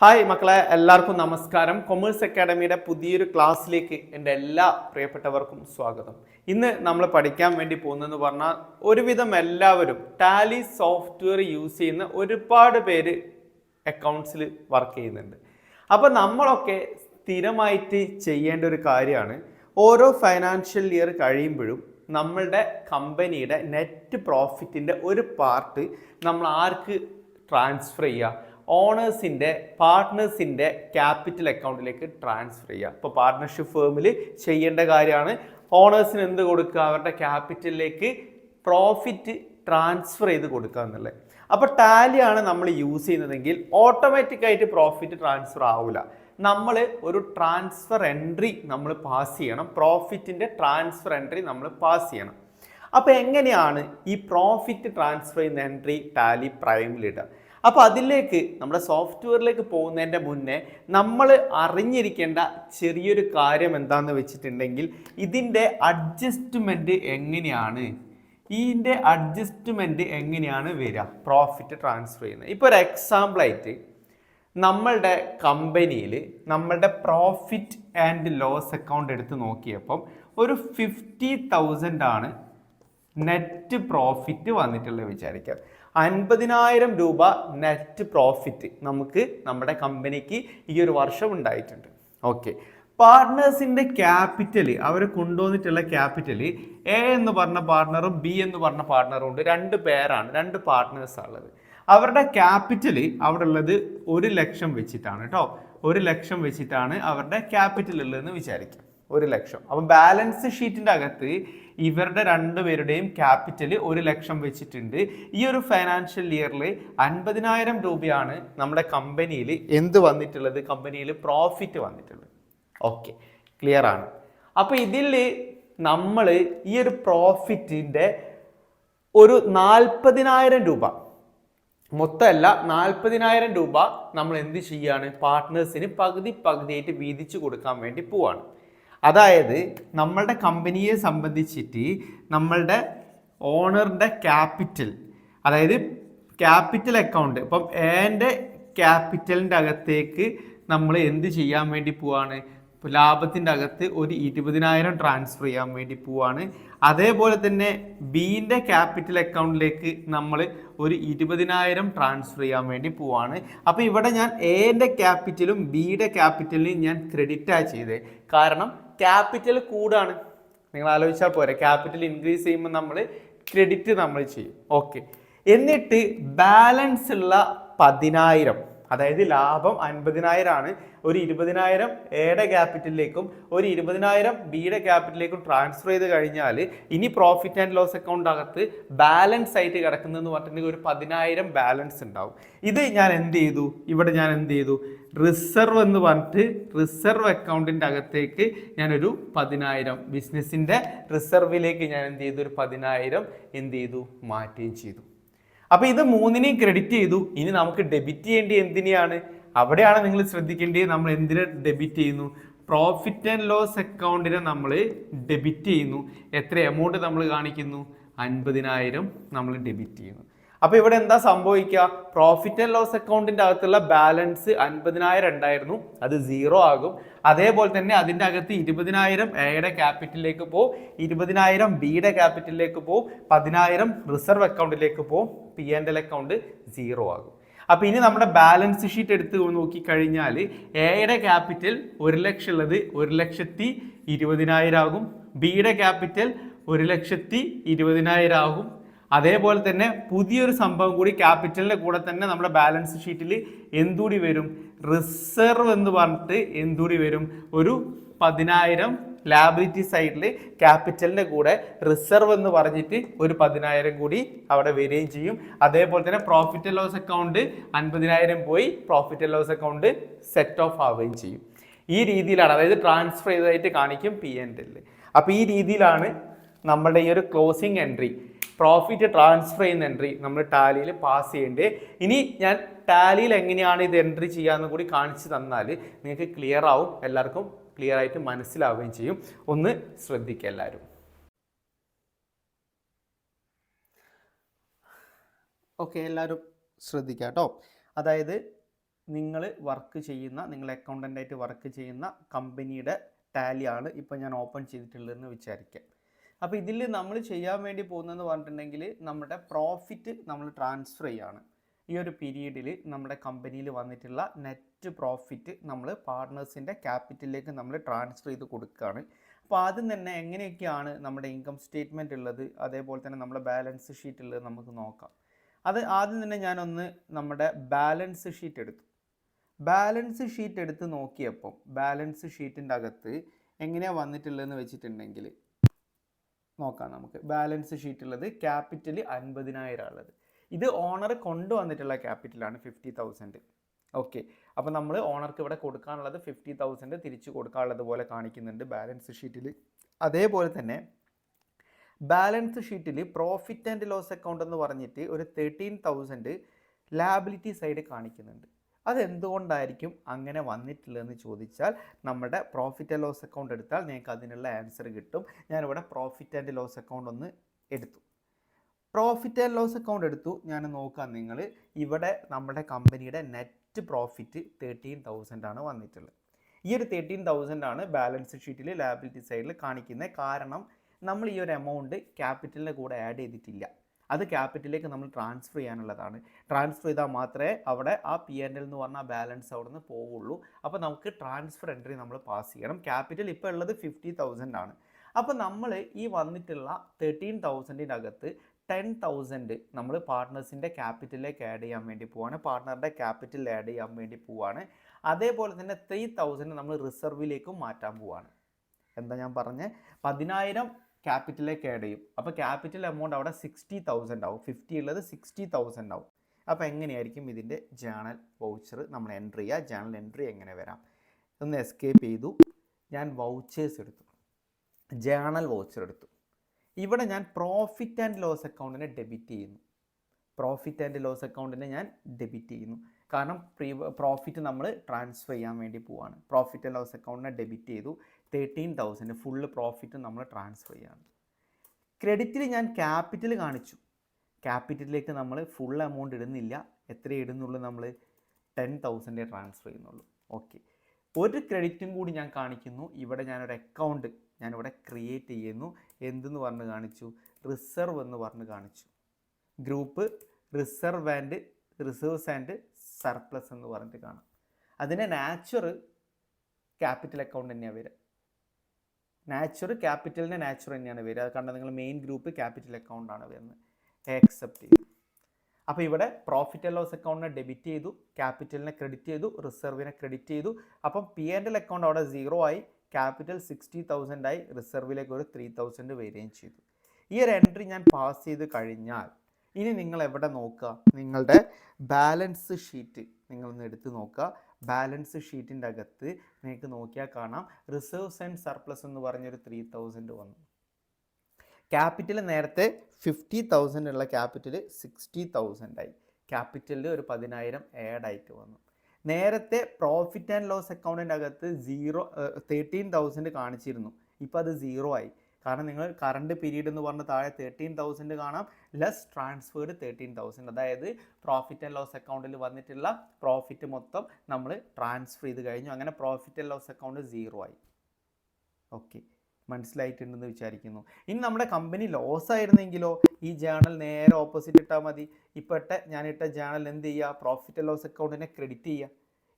Hi മക്കളെ എല്ലാവർക്കും നമസ്കാരം. കൊമേഴ്സ് അക്കാഡമിയുടെ പുതിയൊരു ക്ലാസ്സിലേക്ക് എന്റെ എല്ലാ പ്രിയപ്പെട്ടവർക്കും സ്വാഗതം. ഇന്ന് നമ്മൾ പഠിക്കാൻ വേണ്ടി പോകുന്നതെന്ന് പറഞ്ഞാൽ ഒരുവിധം എല്ലാവരും ടാലി സോഫ്റ്റ്വെയർ യൂസ് ചെയ്യുന്ന ഒരുപാട് പേര് അക്കൗണ്ട്സിൽ വർക്ക് ചെയ്യുന്നുണ്ട്. അപ്പോൾ നമ്മളൊക്കെ സ്ഥിരമായിട്ട് ചെയ്യേണ്ട ഒരു കാര്യമാണ് ഓരോ ഫൈനാൻഷ്യൽ ഇയർ കഴിയുമ്പോഴും നമ്മളുടെ കമ്പനിയുടെ നെറ്റ് പ്രോഫിറ്റിന്റെ ഒരു പാർട്ട് നമ്മൾ ആർക്ക് ട്രാൻസ്ഫർ ചെയ്യുക ഓണേഴ്സിന്റെ പാർട്ട്നേഴ്സിന്റെ ക്യാപിറ്റൽ അക്കൗണ്ടിലേക്ക് ട്രാൻസ്ഫർ ചെയ്യുക. ഇപ്പോൾ പാർട്ട്ണർഷിപ്പ് ഫേമിൽ ചെയ്യേണ്ട കാര്യമാണ് ഓണേഴ്സിന് എന്ത് കൊടുക്കുക? അവരുടെ ക്യാപിറ്റലിലേക്ക് പ്രോഫിറ്റ് ട്രാൻസ്ഫർ ചെയ്ത് കൊടുക്കുക എന്നുള്ളത്. അപ്പോൾ ടാലിയാണ് നമ്മൾ യൂസ് ചെയ്യുന്നതെങ്കിൽ ഓട്ടോമാറ്റിക്കായിട്ട് പ്രോഫിറ്റ് ട്രാൻസ്ഫർ ആവില്ല നമ്മൾ ഒരു ട്രാൻസ്ഫർ എൻട്രി നമ്മൾ പാസ് ചെയ്യണം. പ്രോഫിറ്റിന്റെ ട്രാൻസ്ഫർ എൻട്രി നമ്മൾ പാസ് ചെയ്യണം. അപ്പോൾ എങ്ങനെയാണ് ഈ പ്രോഫിറ്റ് ട്രാൻസ്ഫർ ചെയ്യുന്ന എൻട്രി? ടാലി പ്രൈമിലിടുക. അപ്പോൾ അതിലേക്ക് നമ്മുടെ സോഫ്റ്റ്വെയറിലേക്ക് പോകുന്നതിന്റെ മുന്നേ നമ്മൾ അറിഞ്ഞിരിക്കേണ്ട ചെറിയൊരു കാര്യം എന്താണെന്ന് വെച്ചിട്ടുണ്ടെങ്കിൽ ഇതിന്റെ അഡ്ജസ്റ്റ്മെന്റ് എങ്ങനെയാണ്? ഇതിന്റെ അഡ്ജസ്റ്റ്മെന്റ് എങ്ങനെയാണ് വരിക? പ്രോഫിറ്റ് ട്രാൻസ്ഫർ ചെയ്യുന്നത്. ഇപ്പോൾ ഒരു എക്സാമ്പിളായിട്ട് നമ്മളുടെ കമ്പനിയിൽ നമ്മളുടെ പ്രോഫിറ്റ് ആൻഡ് ലോസ് അക്കൗണ്ട് എടുത്ത് നോക്കിയപ്പം ഒരു ഫിഫ്റ്റി തൗസൻഡാണ് നെറ്റ് പ്രോഫിറ്റ് വന്നിട്ടുള്ളത് വിചാരിക്കാം അൻപതിനായിരം രൂപ നെറ്റ് പ്രോഫിറ്റ് നമുക്ക് നമ്മുടെ കമ്പനിക്ക് ഈ ഒരു വർഷം ഉണ്ടായിട്ടുണ്ട്. ഓക്കെ പാർട്ട്നേഴ്സിന്റെ ക്യാപിറ്റൽ അവർ കൊണ്ടുവന്നിട്ടുള്ള ക്യാപിറ്റൽ എ എന്ന് പറഞ്ഞ പാർട്ട്ണറും ബി എന്ന് പറഞ്ഞ പാർട്ട്ണറും ഉണ്ട്. രണ്ട് പേരാണ് രണ്ട് പാർട്ട്നേഴ്സാണ് ഉള്ളത്. അവരുടെ ക്യാപിറ്റൽ അവിടെ ഉള്ളത് ഒരു ലക്ഷം വെച്ചിട്ടാണ് കേട്ടോ. ഒരു ലക്ഷം വെച്ചിട്ടാണ് അവരുടെ ക്യാപിറ്റൽ ഉള്ളതെന്ന് വിചാരിക്കാം. ഒരു ലക്ഷം. അപ്പം ബാലൻസ് ഷീറ്റിന്റെ അകത്ത് ഇവരുടെ രണ്ടുപേരുടെയും ക്യാപിറ്റൽ ഒരു ലക്ഷം വെച്ചിട്ടുണ്ട്. ഈ ഒരു ഫൈനാൻഷ്യൽ ഇയറിൽ അൻപതിനായിരം രൂപയാണ് നമ്മുടെ കമ്പനിയിൽ എന്ത് വന്നിട്ടുള്ളത്? കമ്പനിയിൽ പ്രോഫിറ്റ് വന്നിട്ടുള്ളത്. ഓക്കെ ക്ലിയർ ആണ്. അപ്പോൾ ഇതിൽ നമ്മൾ ഈ ഒരു പ്രോഫിറ്റിന്റെ ഒരു നാൽപ്പതിനായിരം രൂപ മൊത്തമല്ല നാൽപ്പതിനായിരം രൂപ നമ്മൾ എന്ത് ചെയ്യാണ്? പാർട്ട്നേഴ്സിന് പകുതി പകുതിയായിട്ട് വീതിച്ചു കൊടുക്കാൻ വേണ്ടി പോവാണ്. അതായത് നമ്മളുടെ കമ്പനിയെ സംബന്ധിച്ചിട്ട് നമ്മളുടെ ഓണറിന്റെ ക്യാപിറ്റൽ അതായത് ക്യാപിറ്റൽ അക്കൗണ്ട്. ഇപ്പം എന്റെ ക്യാപിറ്റലിന്റെ അകത്തേക്ക് നമ്മൾ എന്ത് ചെയ്യാൻ വേണ്ടി പോവാണ്? ലാഭത്തിന്റെ അകത്ത് ഒരു ഇരുപതിനായിരം ട്രാൻസ്ഫർ ചെയ്യാൻ വേണ്ടി പോവാണ്. അതേപോലെ തന്നെ ബീന്റെ ക്യാപിറ്റൽ അക്കൗണ്ടിലേക്ക് നമ്മൾ ഒരു ഇരുപതിനായിരം ട്രാൻസ്ഫർ ചെയ്യാൻ വേണ്ടി പോവാണ്. അപ്പോൾ ഇവിടെ ഞാൻ എന്റെ ക്യാപിറ്റലും ബിയുടെ ക്യാപിറ്റലിനും ഞാൻ ക്രെഡിറ്റാണ് ചെയ്തത് കാരണം ക്യാപിറ്റൽ കൂടാണ്. നിങ്ങൾ ആലോചിച്ചാൽ പോരെ ക്യാപിറ്റൽ ഇൻക്രീസ് ചെയ്യുമ്പോൾ നമ്മൾ ക്രെഡിറ്റ് നമ്മൾ ചെയ്യും. ഓക്കെ എന്നിട്ട് ബാലൻസ് ഉള്ള പതിനായിരം അതായത് ലാഭം അൻപതിനായിരം ആണ് ഒരു ഇരുപതിനായിരം എയുടെ ക്യാപിറ്റലിലേക്കും ഒരു ഇരുപതിനായിരം ബിയുടെ ക്യാപിറ്റലിലേക്കും ട്രാൻസ്ഫർ ചെയ്ത് കഴിഞ്ഞാൽ ഇനി പ്രോഫിറ്റ് ആൻഡ് ലോസ് അക്കൗണ്ട് അകത്ത് ബാലൻസ് ആയിട്ട് കിടക്കുന്നതെന്ന് പറഞ്ഞിട്ടുണ്ടെങ്കിൽ ഒരു പതിനായിരം ബാലൻസ് ഉണ്ടാവും. ഇത് ഞാൻ എന്ത് ചെയ്തു? ഇവിടെ ഞാൻ എന്ത് ചെയ്തു? റിസർവ് എന്ന് പറഞ്ഞിട്ട് റിസർവ് അക്കൗണ്ടിന്റെ അകത്തേക്ക് ഞാനൊരു പതിനായിരം ബിസിനസ്സിന്റെ റിസർവിലേക്ക് ഞാൻ എന്ത് ചെയ്തു? ഒരു പതിനായിരം എന്ത് ചെയ്തു? മാറ്റുകയും ചെയ്തു. അപ്പോൾ ഇത് മൂന്നിനെയും ക്രെഡിറ്റ് ചെയ്തു. ഇനി നമുക്ക് ഡെബിറ്റ് ചെയ്യേണ്ടി എന്തിനെയാണ്? അവിടെയാണ് നിങ്ങൾ ശ്രദ്ധിക്കേണ്ടത് നമ്മൾ എന്തിനെ ഡെബിറ്റ് ചെയ്യുന്നു? പ്രോഫിറ്റ് ആൻഡ് ലോസ് അക്കൗണ്ടിനെ നമ്മൾ ഡെബിറ്റ് ചെയ്യുന്നു. എത്ര എമൗണ്ട് നമ്മൾ കാണിക്കുന്നു? അൻപതിനായിരം നമ്മൾ ഡെബിറ്റ് ചെയ്യുന്നു. അപ്പോൾ ഇവിടെ എന്താ സംഭവിക്കുക? പ്രോഫിറ്റ് ആൻഡ് ലോസ് അക്കൗണ്ടിന്റെ അകത്തുള്ള ബാലൻസ് അൻപതിനായിരം ഉണ്ടായിരുന്നു. അത് സീറോ ആകും. അതേപോലെ തന്നെ അതിന്റെ അകത്ത് ഇരുപതിനായിരം എയുടെ ക്യാപിറ്റലിലേക്ക് പോകും ഇരുപതിനായിരം ബിയുടെ ക്യാപിറ്റലിലേക്ക് പോകും പതിനായിരം റിസർവ് അക്കൗണ്ടിലേക്ക് പോകും P and L account zero ആകും. അപ്പോൾ ഇനി നമ്മുടെ ബാലൻസ് ഷീറ്റ് എടുത്ത് നോക്കിക്കഴിഞ്ഞാൽ എയുടെ ക്യാപിറ്റൽ ഒരു ലക്ഷം ഉള്ളത് ഒരു ലക്ഷത്തി ഇരുപതിനായിരം ആകും ബിയുടെ ക്യാപിറ്റൽ ഒരു ലക്ഷത്തി ഇരുപതിനായിരം ആകും അതേപോലെ തന്നെ പുതിയൊരു സംഭവം കൂടി ക്യാപിറ്റലിന്റെ കൂടെ തന്നെ നമ്മുടെ ബാലൻസ് ഷീറ്റിൽ എന്തുകൂടി വരും? റിസർവ് എന്ന് പറഞ്ഞിട്ട് എന്തുകൂടി വരും? ഒരു പതിനായിരം ലാബിലിറ്റി സൈഡിൽ ക്യാപിറ്റലിന്റെ കൂടെ റിസർവ് എന്ന് പറഞ്ഞിട്ട് ഒരു പതിനായിരം കൂടി അവിടെ വരികയും ചെയ്യും. അതേപോലെ തന്നെ പ്രോഫിറ്റ് ആൻഡ് ലോസ് അക്കൗണ്ട് അൻപതിനായിരം പോയി profit and loss account set off ആവുകയും ചെയ്യും. ഈ രീതിയിലാണ് അതായത് ട്രാൻസ്ഫർ ചെയ്തതായിട്ട് കാണിക്കും പി എൻ എല്ലിൽ അപ്പോൾ ഈ രീതിയിലാണ് നമ്മുടെ ഈ ഒരു ക്ലോസിങ് എൻട്രി പ്രോഫിറ്റ് ട്രാൻസ്ഫർ ചെയ്യുന്ന എൻട്രി നമ്മൾ ടാലിയിൽ പാസ് ചെയ്യേണ്ടത്. ഇനി ഞാൻ ടാലിയിൽ എങ്ങനെയാണ് ഇത് എൻട്രി ചെയ്യാമെന്ന് കൂടി കാണിച്ചു തന്നാൽ നിങ്ങൾക്ക് ക്ലിയർ ആവും. എല്ലാവർക്കും ക്ലിയർ ആയിട്ട് മനസ്സിലാവുകയും ചെയ്യും. ഒന്ന് ശ്രദ്ധിക്കുക എല്ലാവരും. ഓക്കെ എല്ലാവരും ശ്രദ്ധിക്കുക കേട്ടോ അതായത് നിങ്ങൾ വർക്ക് ചെയ്യുന്ന നിങ്ങൾ അക്കൗണ്ടന്റായിട്ട് വർക്ക് ചെയ്യുന്ന കമ്പനിയുടെ ടാലിയാണ് ഇപ്പോൾ ഞാൻ ഓപ്പൺ ചെയ്തിട്ടുള്ളതെന്ന് വിചാരിക്കാം. അപ്പോൾ ഇതിൽ നമ്മൾ ചെയ്യാൻ വേണ്ടി പോകുന്നതെന്ന് പറഞ്ഞിട്ടുണ്ടെങ്കിൽ നമ്മുടെ പ്രോഫിറ്റ് നമ്മൾ ട്രാൻസ്ഫർ ചെയ്യാണ്. ഈ ഒരു പീരീഡിൽ നമ്മുടെ കമ്പനിയിൽ വന്നിട്ടുള്ള നെറ്റ് പ്രോഫിറ്റ് നമ്മൾ പാർട്ട്നേഴ്സിന്റെ ക്യാപിറ്റലിലേക്ക് നമ്മൾ ട്രാൻസ്ഫർ ചെയ്ത് കൊടുക്കുകയാണ് അപ്പോൾ ആദ്യം തന്നെ എങ്ങനെയൊക്കെയാണ് നമ്മുടെ ഇൻകം സ്റ്റേറ്റ്മെന്റ് ഉള്ളത്? അതേപോലെ തന്നെ നമ്മുടെ ബാലൻസ് ഷീറ്റ് ഉള്ളത് നമുക്ക് നോക്കാം. അത് ആദ്യം തന്നെ ഞാനൊന്ന് നമ്മുടെ ബാലൻസ് ഷീറ്റ് എടുത്തു. ബാലൻസ് ഷീറ്റ് എടുത്ത് നോക്കിയപ്പം ബാലൻസ് ഷീറ്റിന്റെ അകത്ത് എങ്ങനെയാണ് വന്നിട്ടുള്ളതെന്ന് വെച്ചിട്ടുണ്ടെങ്കിൽ നോക്കാം നമുക്ക്. ബാലൻസ് ഷീറ്റ് ഉള്ളത് ക്യാപിറ്റൽ അൻപതിനായിരം ഉള്ളത്. ഇത് ഓണർ കൊണ്ടുവന്നിട്ടുള്ള ക്യാപിറ്റലാണ് ഫിഫ്റ്റി തൗസൻഡ് ഓക്കെ അപ്പോൾ നമ്മൾ ഓണർക്ക് ഇവിടെ കൊടുക്കാനുള്ളത് ഫിഫ്റ്റി തൗസൻഡ് തിരിച്ച് കൊടുക്കാനുള്ളത് പോലെ കാണിക്കുന്നുണ്ട് ബാലൻസ് ഷീറ്റിൽ അതേപോലെ തന്നെ ബാലൻസ് ഷീറ്റിൽ പ്രോഫിറ്റ് ആൻഡ് ലോസ് അക്കൗണ്ട് എന്ന് പറഞ്ഞിട്ട് ഒരു തേർട്ടീൻ തൗസൻഡ് ലാബിലിറ്റി സൈഡ് കാണിക്കുന്നുണ്ട്. അതെന്തുകൊണ്ടായിരിക്കും അങ്ങനെ വന്നിട്ടില്ലെന്ന് ചോദിച്ചാൽ നമ്മുടെ പ്രോഫിറ്റ് ആൻഡ് ലോസ് അക്കൗണ്ട് എടുത്താൽ നിങ്ങൾക്ക് അതിനുള്ള ആൻസർ കിട്ടും. ഞാനിവിടെ പ്രോഫിറ്റ് ആൻഡ് ലോസ് അക്കൗണ്ട് ഒന്ന് എടുത്തു. പ്രോഫിറ്റ് ആൻഡ് ലോസ് അക്കൗണ്ട് എടുത്തു. ഞാൻ നോക്കാം നിങ്ങൾ ഇവിടെ നമ്മുടെ കമ്പനിയുടെ നെറ്റ് പ്രോഫിറ്റ് തേർട്ടീൻ തൗസൻഡ് ആണ് വന്നിട്ടുള്ളത്. ഈ ഒരു തേർട്ടീൻ തൗസൻഡ് ആണ് ബാലൻസ് ഷീറ്റിൽ ലാബിലിറ്റി സൈഡിൽ കാണിക്കുന്നത് കാരണം നമ്മൾ ഈ ഒരു എമൗണ്ട് ക്യാപിറ്റലിന്റെ കൂടെ ആഡ് ചെയ്തിട്ടില്ല. അത് ക്യാപിറ്റലിലേക്ക് നമ്മൾ ട്രാൻസ്ഫർ ചെയ്യാനുള്ളതാണ്. ട്രാൻസ്ഫർ ചെയ്താൽ മാത്രമേ അവിടെ ആ പി എൻ എൽ എന്ന് പറഞ്ഞാൽ ബാലൻസ് അവിടെ നിന്ന് പോവുള്ളൂ. അപ്പോൾ നമുക്ക് ട്രാൻസ്ഫർ എൻട്രി നമ്മൾ പാസ് ചെയ്യണം. ക്യാപിറ്റൽ ഇപ്പോൾ ഉള്ളത് ഫിഫ്റ്റി തൗസൻഡ് ആണ്. അപ്പോൾ നമ്മൾ ഈ വന്നിട്ടുള്ള തേർട്ടീൻ തൗസൻഡിന്റെ അകത്ത് ടെൻ തൗസൻഡ് നമ്മൾ പാർട്ട്നേഴ്സിന്റെ ക്യാപിറ്റലിലേക്ക് ആഡ് ചെയ്യാൻ വേണ്ടി പോവാണ്. പാർട്ട്ണറുടെ ക്യാപിറ്റൽ ആഡ് ചെയ്യാൻ വേണ്ടി പോവാണ്. അതേപോലെ തന്നെ ത്രീ തൗസൻഡ് നമ്മൾ റിസർവിലേക്കും മാറ്റാൻ പോവാണ്. എന്താ ഞാൻ പറഞ്ഞത് പതിനായിരം ക്യാപിറ്റലിലേക്ക് ആഡ് ചെയ്യും. അപ്പോൾ ക്യാപിറ്റൽ എമൗണ്ട് അവിടെ സിക്സ്റ്റി തൗസൻഡ് ആവും. ഫിഫ്റ്റി ഉള്ളത് സിക്സ്റ്റി തൗസൻഡ് ആവും. അപ്പോൾ എങ്ങനെയായിരിക്കും ഇതിന്റെ ജേണൽ വൗച്ചർ നമ്മൾ എൻട്രി ചെയ്യുക? ജേണൽ എൻട്രി എങ്ങനെ വരാം? ഒന്ന് എസ്കേപ്പ് ചെയ്തു. ഞാൻ വൗച്ചേഴ്സ് എടുത്തു. ജേണൽ വൗച്ചർ എടുത്തു. ഇവിടെ ഞാൻ പ്രോഫിറ്റ് ആൻഡ് ലോസ് അക്കൗണ്ടിനെ ഡെബിറ്റ് ചെയ്യുന്നു. പ്രോഫിറ്റ് ആൻഡ് ലോസ് അക്കൗണ്ടിനെ ഞാൻ ഡെബിറ്റ് ചെയ്യുന്നു. കാരണം പ്രീ പ്രോഫിറ്റ് നമ്മൾ ട്രാൻസ്ഫർ ചെയ്യാൻ വേണ്ടി പോവാണ്. പ്രോഫിറ്റ് ആൻഡ് ലോസ് അക്കൗണ്ടിനെ ഡെബിറ്റ് ചെയ്തു. തേർട്ടീൻ തൗസൻഡ് ഫുള്ള് പ്രോഫിറ്റ് നമ്മൾ ട്രാൻസ്ഫർ ചെയ്യാണ്. ക്രെഡിറ്റിൽ ഞാൻ ക്യാപിറ്റൽ കാണിച്ചു. ക്യാപിറ്റലിലേക്ക് നമ്മൾ ഫുൾ എമൗണ്ട് ഇടുന്നില്ല. എത്ര ഇടുന്നുള്ളൂ നമ്മൾ ടെൻ തൗസൻഡേ ട്രാൻസ്ഫർ ചെയ്യുന്നുള്ളൂ. ഓക്കെ ഒരു ക്രെഡിറ്റും കൂടി ഞാൻ കാണിക്കുന്നു. ഇവിടെ ഞാനൊരു അക്കൗണ്ട് ഞാനിവിടെ ക്രിയേറ്റ് ചെയ്യുന്നു. എന്തെന്ന് പറഞ്ഞ് കാണിച്ചു? റിസർവ് എന്ന് പറഞ്ഞ് കാണിച്ചു. Group reserve and reserves and surplus എന്ന് പറഞ്ഞിട്ട് കാണാം. അതിനെ നാച്ചുറൽ ക്യാപിറ്റൽ അക്കൗണ്ട് തന്നെയാണ് വരിക. നാച്ചുറൽ ക്യാപിറ്റലിന്റെ നാച്ചുറൽ തന്നെയാണ് വരിക. അത് കണ്ട നിങ്ങൾ മെയിൻ ഗ്രൂപ്പ് ക്യാപിറ്റൽ അക്കൗണ്ടാണ് വരുന്നത്. ആക്സെപ്റ്റ് ചെയ്തു അപ്പോൾ ഇവിടെ പ്രോഫിറ്റ് ആൻഡ് ലോസ് അക്കൗണ്ടിനെ ഡെബിറ്റ് ചെയ്തു ക്യാപിറ്റലിനെ ക്രെഡിറ്റ് ചെയ്തു റിസർവിനെ ക്രെഡിറ്റ് ചെയ്തു. അപ്പം പി ആൻഡ് എൽ അക്കൗണ്ട് അവിടെ സീറോ ആയി. ക്യാപിറ്റൽ സിക്സ്റ്റി ആയി റിസർവിലേക്ക് ഒരു ത്രീ തൗസൻഡ് വരികയും ചെയ്തു. ഈ ഒരു എൻട്രി ഞാൻ പാസ് ചെയ്ത് കഴിഞ്ഞാൽ ഇനി നിങ്ങൾ എവിടെ നോക്കുക? നിങ്ങളുടെ ബാലൻസ് ഷീറ്റ് നിങ്ങളൊന്ന് എടുത്ത് നോക്കുക. ബാലൻസ് ഷീറ്റിന്റെ അകത്ത് നിങ്ങൾക്ക് നോക്കിയാൽ കാണാം. റിസർവ്സ് ആൻഡ് സർപ്ലസ് എന്ന് പറഞ്ഞൊരു ത്രീ തൗസൻഡ് വന്നു. ക്യാപിറ്റൽ നേരത്തെ ഫിഫ്റ്റി തൗസൻഡ് ഉള്ള ക്യാപിറ്റൽ സിക്സ്റ്റി തൗസൻഡ് ആയി. ക്യാപിറ്റലിൽ ഒരു പതിനായിരം ആഡ് വന്നു. നേരത്തെ പ്രോഫിറ്റ് ആൻഡ് ലോസ് അക്കൗണ്ടിന്റെ അകത്ത് സീറോ തേർട്ടീൻ തൗസൻഡ് കാണിച്ചിരുന്നു. ഇപ്പോൾ അത് സീറോ ആയി. കാരണം നിങ്ങൾ കറണ്ട് പീരീഡ് എന്ന് പറഞ്ഞ താഴെ തേർട്ടീൻ തൗസൻഡ് കാണാം ലെസ് ട്രാൻസ്ഫേർഡ് തേർട്ടീൻ തൗസൻഡ് അതായത് പ്രോഫിറ്റ് ആൻഡ് ലോസ് അക്കൗണ്ടിൽ വന്നിട്ടുള്ള പ്രോഫിറ്റ് മൊത്തം നമ്മൾ ട്രാൻസ്ഫർ ചെയ്ത് കഴിഞ്ഞു. അങ്ങനെ profit and loss account zero ആയി. ഓക്കെ മനസ്സിലായിട്ടുണ്ടെന്ന് വിചാരിക്കുന്നു. ഇനി നമ്മുടെ കമ്പനി ലോസ് ആയിരുന്നെങ്കിലോ ഈ ജേണൽ നേരെ ഓപ്പോസിറ്റ് ഇട്ടാൽ മതി. ഇട്ട ഞാനിട്ട ജേണൽ എന്ത് ചെയ്യുക? പ്രോഫിറ്റ് ലോസ് അക്കൗണ്ടിനെ ക്രെഡിറ്റ് ചെയ്യുക.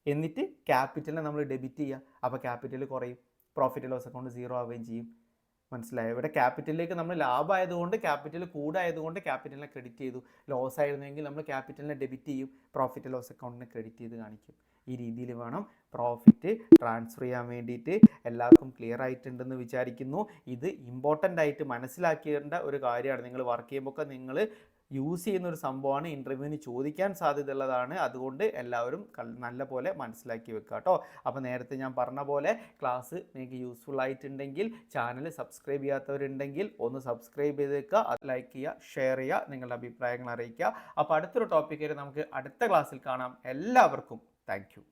എന്നിട്ട് ക്യാപിറ്റലിനെ നമ്മൾ ഡെബിറ്റ് ചെയ്യുക. അപ്പോൾ ക്യാപിറ്റൽ കുറയും. പ്രോഫിറ്റ് ലോസ് അക്കൗണ്ട് സീറോ ആവുകയും ചെയ്യും. മനസ്സിലായോ? ഇവിടെ ക്യാപിറ്റലിലേക്ക് നമ്മൾ ലാഭമായതുകൊണ്ട് ക്യാപിറ്റൽ കൂടായതുകൊണ്ട് ക്യാപിറ്റലിനെ ക്രെഡിറ്റ് ചെയ്തു. ലോസ് ആയിരുന്നെങ്കിൽ നമ്മൾ ക്യാപിറ്റലിനെ ഡെബിറ്റ് ചെയ്യും. പ്രോഫിറ്റ് ലോസ് അക്കൗണ്ടിനെ ക്രെഡിറ്റ് ചെയ്ത് കാണിക്കും. ഈ രീതിയിൽ വേണം പ്രോഫിറ്റ് ട്രാൻസ്ഫർ ചെയ്യാൻ വേണ്ടിയിട്ട്. എല്ലാവർക്കും ക്ലിയർ ആയിട്ടുണ്ടെന്ന് വിചാരിക്കുന്നു. ഇത് ഇമ്പോർട്ടന്റ് ആയിട്ട് മനസ്സിലാക്കേണ്ട ഒരു കാര്യമാണ്. നിങ്ങൾ വർക്ക് ചെയ്യുമ്പോൾ നിങ്ങൾ യൂസ് ചെയ്യുന്ന ഒരു സംഭവമാണ് ഇന്റർവ്യൂവിന് ചോദിക്കാൻ സാധ്യതയുള്ളതാണ്. അതുകൊണ്ട് എല്ലാവരും നല്ല പോലെ മനസ്സിലാക്കി വെക്കുക കേട്ടോ. അപ്പോൾ നേരത്തെ ഞാൻ പറഞ്ഞ പോലെ ക്ലാസ് നിങ്ങൾക്ക് യൂസ്ഫുൾ ആയിട്ടുണ്ടെങ്കിൽ ചാനൽ സബ്സ്ക്രൈബ് ചെയ്യാത്തവരുണ്ടെങ്കിൽ ഒന്ന് സബ്സ്ക്രൈബ് ചെയ്ത് വെക്കുക ലൈക്ക് ചെയ്യുക ഷെയർ ചെയ്യുക നിങ്ങളുടെ അഭിപ്രായങ്ങൾ അറിയിക്കുക. അപ്പോൾ അടുത്തൊരു ടോപ്പിക്കായിട്ട് നമുക്ക് അടുത്ത ക്ലാസ്സിൽ കാണാം. എല്ലാവർക്കും Thank you.